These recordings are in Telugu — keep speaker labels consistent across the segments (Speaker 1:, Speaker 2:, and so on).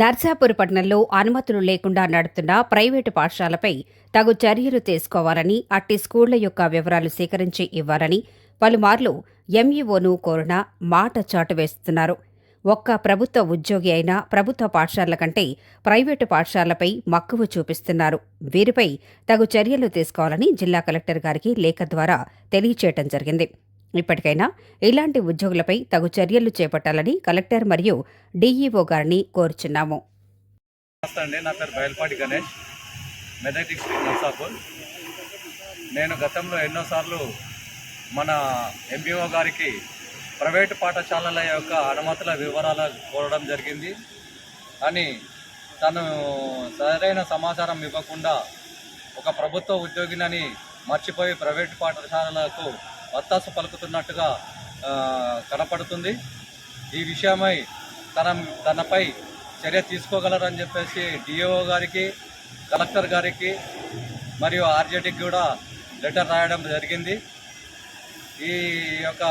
Speaker 1: నర్సాపూర్ పట్టణంలో అనుమతులు లేకుండా నడుపుతున్న ప్రైవేటు పాఠశాలపై తగు చర్యలు తీసుకోవాలని అట్టి స్కూళ్ళ యొక్క వివరాలు సేకరించి ఇవ్వాలని పలుమార్లు ఎంఈఓను కోరిన మాట చాటు వేస్తున్నారు. ఒక్క ప్రభుత్వ ఉద్యోగి అయినా ప్రభుత్వ పాఠశాలల కంటే ప్రైవేటు పాఠశాలపై మక్కువ చూపిస్తున్నారు. వీరిపై తగు చర్యలు తీసుకోవాలని జిల్లా కలెక్టర్ గారికి లేఖ ద్వారా తెలియచేయటం జరిగింది. ఇప్పటికైనా ఇలాంటి ఉద్యోగులపై తగు చర్యలు చేపట్టాలని కలెక్టర్ మరియు డీఈఓ గారిని కోరుచున్నాము.
Speaker 2: నమస్తే నా పేరు బయల్పాటి గణేష్ మెదక్ డిస్ట్రిక్ట్ నర్సాపూర్. నేను గతంలో ఎన్నోసార్లు మన ఎంబీఓ గారికి ప్రైవేటు పాఠశాలల యొక్క అనుమతుల వివరాలు కోరడం జరిగింది. అని తను సరైన సమాచారం ఇవ్వకుండా ఒక ప్రభుత్వ ఉద్యోగినని మర్చిపోయి ప్రైవేటు పాఠశాలలకు వత్తాసు పలుకుతున్నట్టుగా కనపడుతుంది. ఈ విషయమై తన తనపై చర్య తీసుకోగలరని చెప్పేసి డిఓ గారికి కలెక్టర్ గారికి మరియు ఆర్జేడీకి కూడా లెటర్ రాయడం జరిగింది. ఈ యొక్క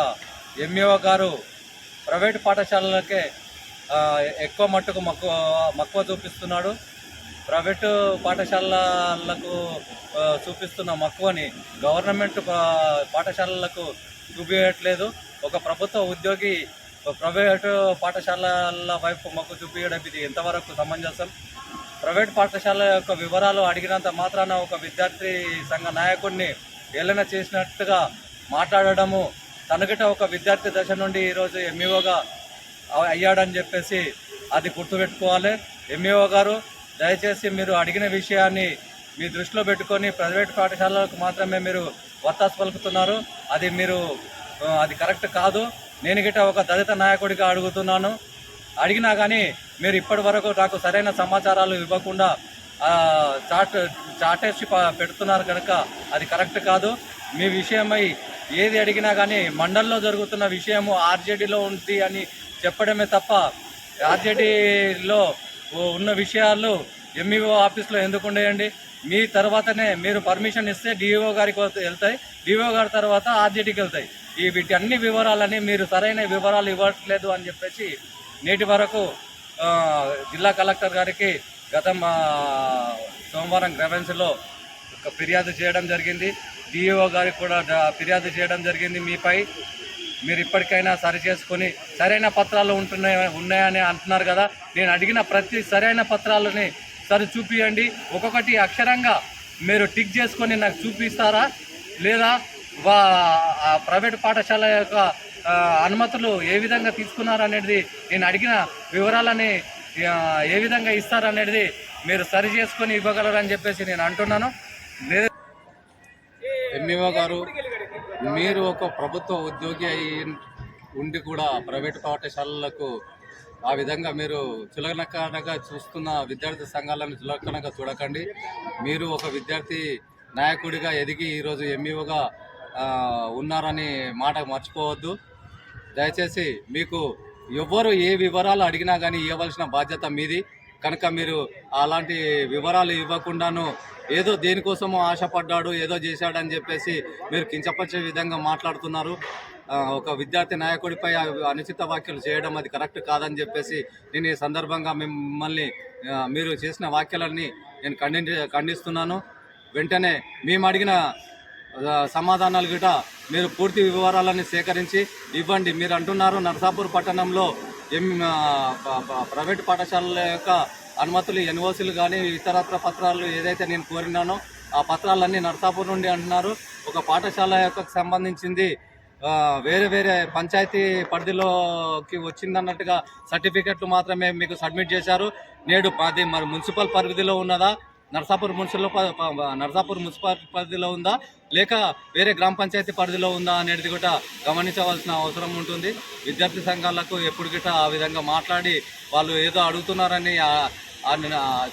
Speaker 2: ఎంఈఓ గారు ప్రైవేట్ పాఠశాలలకే ఎక్కువ మట్టుకు మక్కువ మక్కువ చూపిస్తున్నాడు. ప్రైవేటు పాఠశాలలకు చూపిస్తున్న మక్కువని గవర్నమెంట్ పా- పాఠశాలలకు చూపించట్లేదు ఒక ప్రభుత్వ ఉద్యోగి ప్రైవేటు పాఠశాలల వైపు మొక్కు చూపించడం ఇది ఎంతవరకు సమంజసం? ప్రైవేట్ పాఠశాల యొక్క వివరాలు అడిగినంత మాత్రాన ఒక విద్యార్థి సంఘ నాయకుడిని ఏలన చేసినట్టుగా మాట్లాడడము తనకిట ఒక విద్యార్థి దశ నుండి ఈరోజు ఎంఈఓగా అయ్యాడని చెప్పేసి అది గుర్తుపెట్టుకోవాలి. ఎంఈఓ గారు దయచేసి మీరు అడిగిన విషయాన్ని మీ దృష్టిలో పెట్టుకొని ప్రైవేట్ పాఠశాలలకు మాత్రమే మీరు వత్తాసు పలుకుతున్నారు. అది మీరు అది కరెక్ట్ కాదు. నేను గిట్ట ఒక దళిత నాయకుడిగా అడుగుతున్నాను. అడిగినా కానీ మీరు ఇప్పటి వరకు నాకు సరైన సమాచారాలు ఇవ్వకుండా చాట్ చాటేసి పెడుతున్నారు కనుక అది కరెక్ట్ కాదు. మీ విషయమై ఏది అడిగినా కానీ మండల్లో జరుగుతున్న విషయము ఆర్జేడీలో ఉంది అని చెప్పడమే తప్ప ఆర్జేడీలో ఉన్న విషయాలు ఎంఈఓ ఆఫీస్లో ఎందుకు ఉండేయండి? మీ తర్వాతనే మీరు పర్మిషన్ ఇస్తే డిఓ గారికి వెళ్తాయి డిఓ గారి తర్వాత ఆర్జేడీకి వెళ్తాయి. ఈ వీటి అన్ని వివరాలని మీరు సరైన వివరాలు ఇవ్వట్లేదు అని చెప్పేసి నేటి వరకు జిల్లా కలెక్టర్ గారికి గతం సోమవారం గ్రెవెన్స్లో ఒక ఫిర్యాదు చేయడం జరిగింది. డిఓ గారికి కూడా ఫిర్యాదు చేయడం జరిగింది మీపై. మీరు ఇప్పటికైనా సరి చేసుకొని సరైన పత్రాలు ఉంటున్నాయి ఉన్నాయని అంటున్నారు కదా. నేను అడిగిన ప్రతి సరైన పత్రాలని సరి చూపియండి. ఒక్కొక్కటి అక్షరంగా మీరు టిక్ చేసుకొని నాకు చూపిస్తారా? లేదా వా ప్రైవేట్ పాఠశాల యొక్క అనుమతులు ఏ విధంగా తీసుకున్నారు అనేది నేను అడిగిన వివరాలని ఏ విధంగా ఇస్తారనేది మీరు సరి చేసుకొని ఇవ్వగలరని చెప్పేసి నేను అంటున్నాను. లేదు. ఎంఈఓ గారు మీరు ఒక ప్రభుత్వ ఉద్యోగి అయి ఉండి కూడా ప్రైవేట్ పాఠశాలలకు ఆ విధంగా మీరు చులకనగా చూస్తున్న విద్యార్థి సంఘాలను చులకనగా చూడకండి. మీరు ఒక విద్యార్థి నాయకుడిగా ఎదిగి ఈరోజు ఎంఈఓగా ఉన్నారని మాట మర్చిపోవద్దు. దయచేసి మీకు ఎవ్వరు ఏ వివరాలు అడిగినా కానీ ఇవ్వవలసిన బాధ్యత మీది. కనుక మీరు అలాంటి వివరాలు ఇవ్వకుండాను ఏదో దేనికోసమో ఆశపడ్డాడు ఏదో చేశాడని చెప్పేసి మీరు కించపరిచే విధంగా మాట్లాడుతున్నారు. ఒక విద్యార్థి నాయకుడిపై ఆ అనుచిత వ్యాఖ్యలు చేయడం అది కరెక్ట్ కాదని చెప్పేసి నేను ఈ సందర్భంగా మిమ్మల్ని మీరు చేసిన వ్యాఖ్యలన్నీ నేను ఖండి ఖండిస్తున్నాను. వెంటనే మేము అడిగిన సమాధానాలు గిట మీరు పూర్తి వివరాలని సేకరించి ఇవ్వండి. మీరు అంటున్నారు నర్సాపూర్ పట్టణంలో ఎం ప్రైవేట్ పాఠశాలల యొక్క అనుమతులు ఎన్ఓసీలు కానీ ఇతరత్ర పత్రాలు ఏదైతే నేను కోరినానో ఆ పత్రాలన్నీ నర్సాపూర్ నుండి అంటున్నారు. ఒక పాఠశాల యొక్క సంబంధించింది వేరే వేరే పంచాయతీ పరిధిలోకి వచ్చిందన్నట్టుగా సర్టిఫికెట్లు మాత్రమే మీకు సబ్మిట్ చేశారు. నేడు అది మరి మున్సిపల్ పరిధిలో ఉన్నదా? నర్సాపూర్ మున్సిపల్ నర్సాపూర్ మున్సిపల్ పరిధిలో ఉందా? లేక వేరే గ్రామ పంచాయతీ పరిధిలో ఉందా అనేది కూడా గమనించవలసిన అవసరం ఉంటుంది. విద్యార్థి సంఘాలకు ఎప్పుడు గిట్ట ఆ విధంగా మాట్లాడి వాళ్ళు ఏదో అడుగుతున్నారని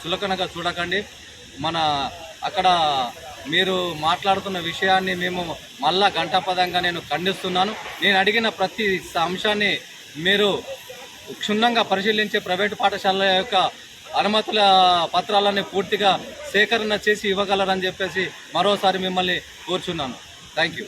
Speaker 2: చులకనగా చూడకండి. మన అక్కడ మీరు మాట్లాడుతున్న విషయాన్ని మేము మళ్ళా గంటాపదంగా నేను ఖండిస్తున్నాను. నేను అడిగిన ప్రతి అంశాన్ని మీరు క్షుణ్ణంగా పరిశీలించి ప్రైవేటు పాఠశాలల యొక్క అనుమతుల పత్రాలన్నీ పూర్తిగా సేకరణ చేసి ఇవ్వగలరని చెప్పేసి మరోసారి మిమ్మల్ని కోరుచున్నాను. Thank you